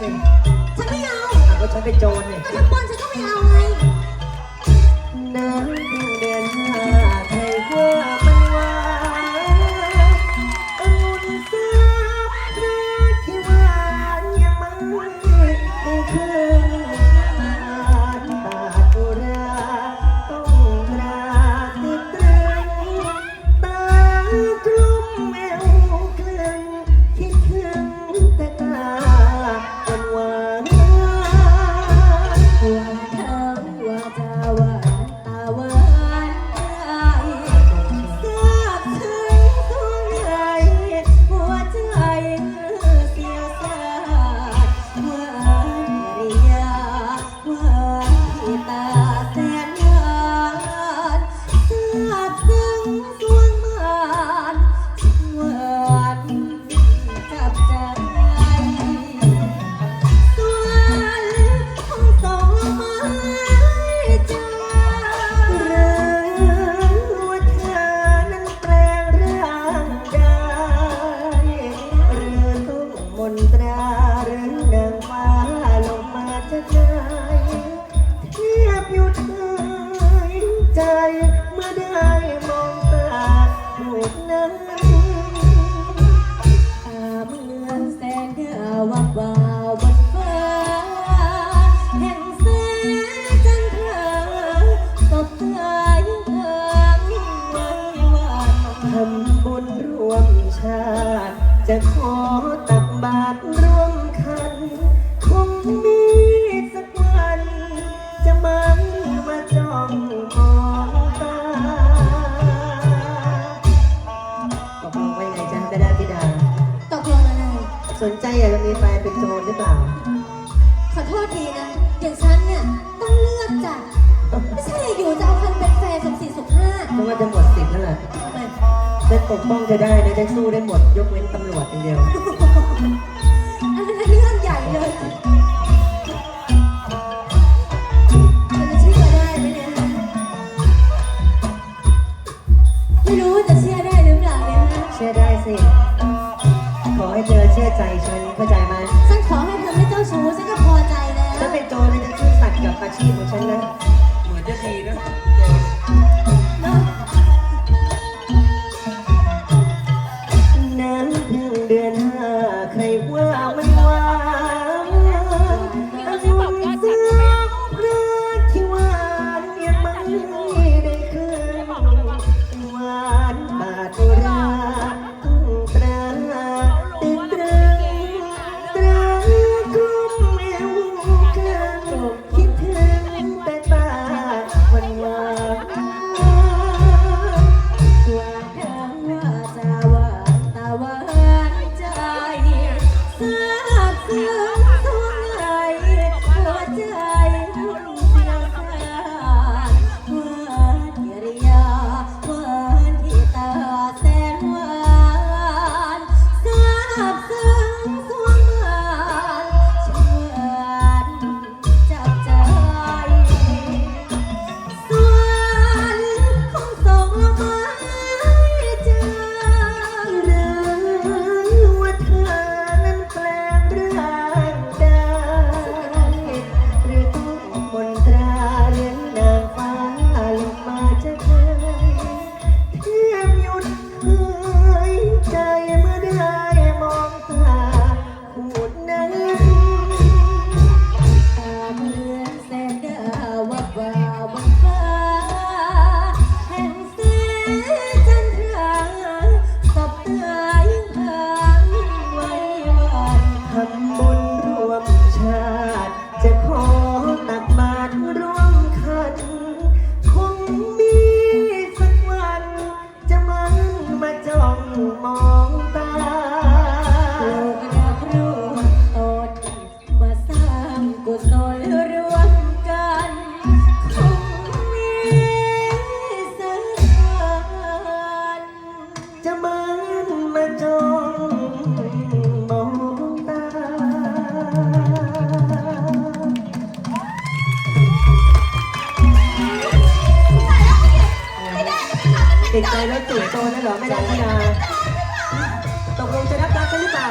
สิฉันไม่เอา ก็ฉันเป็นโจรเนี่ย คงมีสักวัน จะมัมาจ้องมองตาตกลงไว้ไงจ๊ะดาดาพิดา ตกลงอะไร สนใจอยากจะมีแฟนเป็นโจรหรือเปล่า ขอโทษทีนะ อย่างฉันเนี่ยต้องเลือกจ้ะ ไม่ใช่อยู่จะเอาคนเป็นแฟนสมสี่สุขห้เพราะว่าจะหมดสิทธิ์แล้วแหละจะปกป้องจะได้นะจะสู้ได้หมด ยกเว้นตำรวจอย่างเดียว รู้จะเชื่อได้หรือเปล่าเนี่ยนะเชื่อได้สิ ขอให้เธอเชื่อใจฉันเข้าใจไหมฉันขอให้เธอไม่เจ้าชู้ฉันก็พอใจแล้ว ถ้าเป็นโจรเลยจะซื่อสัตย์กับอาชีพของฉันนะเหมือนจะดีนะน้ำพึ่งเดือน โจรนะเหรอไม่ได้ไม่ไตกลงจะรับรักกันหรือเปล่า